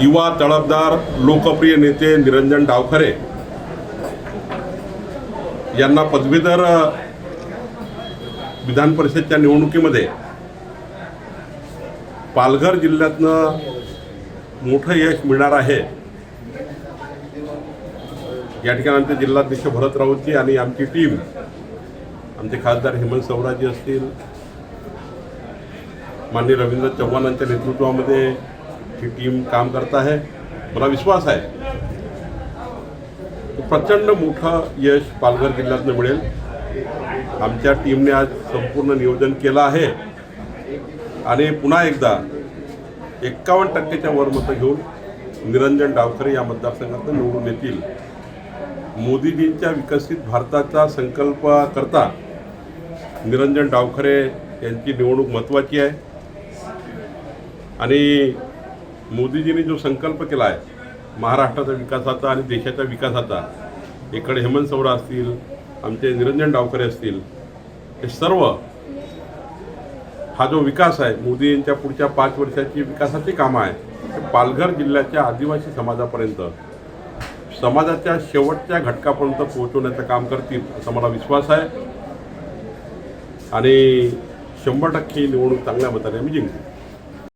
युवा तळपदार लोकप्रिय नेते निरंजन डावखरे यांना पदवीधर विधान परिषदच्या निवडणुकीमध्ये पालघर जिल्ह्यातनं मोठं यश मिळणार आहे. या ठिकाणी आमचे जिल्हाध्यक्ष भरत राऊतजी आणि आमची टीम आमचे खासदार हेमंत सवराजी असतील माननीय रवींद्र चव्हाणांच्या नेतृत्वामध्ये ही टीम काम करता आहे मला विश्वास आहे. प्रचंड मोठं यश पालघर जिल्ह्यातनं मिळेल. आमच्या टीमने आज संपूर्ण नियोजन केलं आहे. आणि पुन्हा एकदा एक्कावन्न टक्केच्या वर मतं घेऊन निरंजन डावखरे या मतदारसंघातून निवडून येतील. मोदीजींच्या विकसित भारताचा संकल्प करता निरंजन डावखरे यांची निवडणूक महत्त्वाची आहे. आणि मोदीजींनी जो संकल्प केला आहे महाराष्ट्राच्या विकासाचा आणि देशाच्या विकासाचा इकडे हेमंत सवरा असतील आमचे निरंजन डावकरे असतील हे सर्व हा जो विकास आहे मोदी यांच्या पुढच्या पाच वर्षाची विकासाची कामं आहे ते पालघर जिल्ह्याच्या आदिवासी समाजापर्यंत समाजाच्या शेवटच्या घटकापर्यंत पोहोचवण्याचं काम करतील असा मला विश्वास आहे. आणि शंभर टक्के निवडणूक चांगल्या मताने आम्ही जिंकू